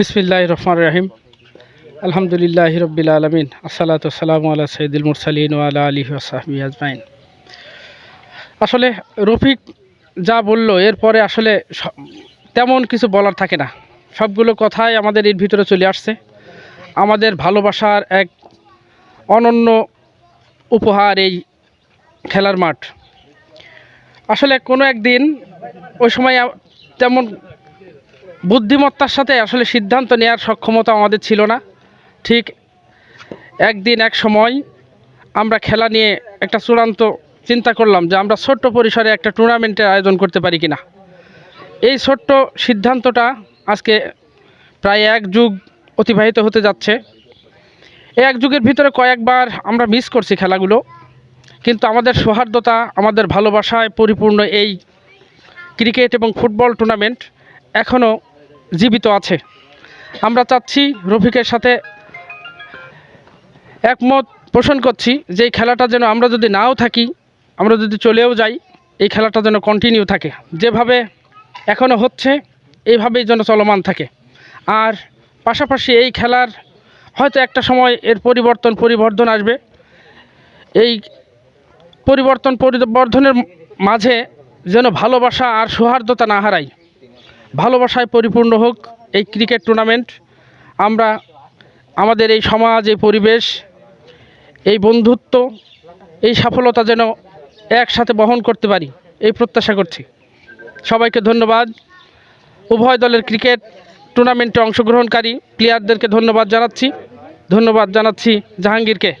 বিসমিল্লাহ রহমান রাহিম। আলহামদুলিল্লাহ রবিল আলমিন। আসসালাতু সালাম আলা সঈদুল মুরসালিন ওয়ালা আলী ওসাহবি আজমাইন। আসলে রফিক যা বলল, এরপরে আসলে তেমন কিছু বলার থাকে না। সবগুলো কথাই আমাদের এর ভিতরে চলে আসছে। আমাদের ভালোবাসার এক অনন্য উপহার এই খেলার মাঠ। আসলে কোনো একদিন ওই সময় তেমন বুদ্ধিমত্তার সাথে আসলে সিদ্ধান্ত নেওয়ার সক্ষমতা আমাদের ছিল না। ঠিক একদিন এক সময় আমরা খেলা নিয়ে একটা চূড়ান্ত চিন্তা করলাম যে আমরা ছোট্ট পরিসরে একটা টুর্নামেন্টের আয়োজন করতে পারি কিনা। এই ছোট্ট সিদ্ধান্তটা আজকে প্রায় এক যুগ অতিবাহিত হতে যাচ্ছে। এই এক যুগের ভিতরে কয়েকবার আমরা মিস করছি খেলাগুলো, কিন্তু আমাদের সৌহার্দ্যতা, আমাদের ভালোবাসায় পরিপূর্ণ এই ক্রিকেট এবং ফুটবল টুর্নামেন্ট এখনও জীবিত আছে। আমরা চাচ্ছি রফিকের সাথে একমত পোষণ করছি যে খেলাটা যেন আমরা যদি নাও থাকি, আমরা যদি চলেও যাই, এই খেলাটা যেন কন্টিনিউ থাকে। যেভাবে এখনও হচ্ছে, এইভাবেই যেন চলমান থাকে। আর পাশাপাশি এই খেলার হয়তো একটা সময় এর পরিবর্তন, পরিবর্ধন আসবে। এই পরিবর্তন, পরিবর্ধনের মাঝে যেন ভালোবাসা আর সৌহার্দ্যতা না হারায়। ভালোবাসায় পরিপূর্ণ হোক এই ক্রিকেট টুর্নামেন্ট। আমরা, আমাদের এই সমাজ, এই পরিবেশ, এই বন্ধুত্ব, এই সফলতা যেন একসাথে বহন করতে পারি, এই প্রত্যাশা করছি। সবাইকে ধন্যবাদ। উভয় দলের ক্রিকেট টুর্নামেন্টে অংশগ্রহণকারী প্লেয়ারদেরকে ধন্যবাদ জানাচ্ছি। ধন্যবাদ জানাচ্ছি জাহাঙ্গীরকে।